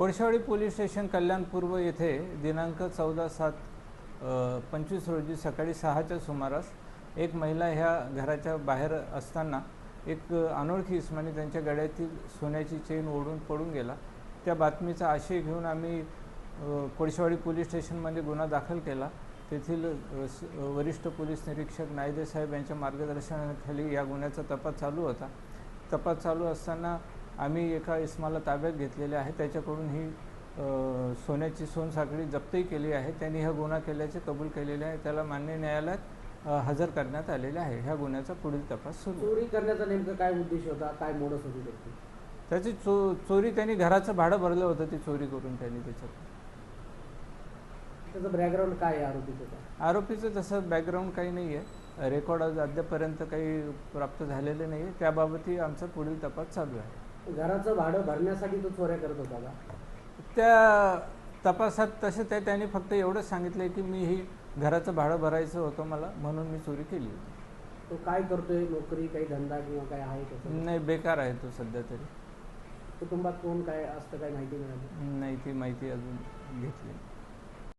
कोळशावाडी police station कल्याण पूर्व येथे दिनांक चौदा सात पंचवीस रोजी सकाळी सहाच्या सुमारास एक महिला ह्या घराच्या बाहेर असताना एक अनोळखी इसमाने त्यांच्या गळ्यातील सोन्याची चेन ओढून पडून गेला. त्या बातमीचा आशय घेऊन आम्ही कोळशेवाडी कोळशावाडी पोलीस स्टेशनमध्ये गुन्हा दाखल केला. तेथील स- वरिष्ठ पोलीस निरीक्षक नायदे साहेब यांच्या मार्गदर्शनाखाली या गुन्ह्याचा तपास चालू होता. तपास चालू असताना आम्ही एका इस्माला ताब्यात घेतलेले आहे. त्याच्याकडून ही सोन्याची सोनसाखळी जप्तही केली आहे. त्यांनी हा गुन्हा केल्याचे कबूल केलेले आहे. त्याला मान्य न्यायालयात हजर करण्यात आलेले आहे. ह्या गुन्ह्याचा पुढील तपास सुरू. चोरी करण्याचा नेमकं काय उद्देश होता? काय मोडस होती त्याची? त्याची चो चोरी त्यांनी घराचं भाडं भरलं होतं ती चोरी करून त्यांनी त्याच्यात. त्याचं बॅकग्राऊंड काय आहे आरोपीचं? आरोपीचं तसं बॅकग्राऊंड काही नाही आहे. रेकॉर्ड आज अद्यापर्यंत काही प्राप्त झालेले नाही आहे. त्याबाबतही आमचा पुढील तपास चालू आहे. घराचं भाडं भरण्यासाठी तो चोऱ्या करत होता का? त्या तपासात तसं ते त्यांनी फक्त एवढंच सांगितलं की मी ही घराचं भाडं भरायचं होतं मला म्हणून मी चोरी केली होती. तो काय करतोय? नोकरी काही धंदा किंवा काय आहे त्याचं? नाही बेकार आहे तो सध्या तरी. कुटुंबात कोण काय असतं काय माहिती मिळाली? नाही ती माहिती अजून घेतली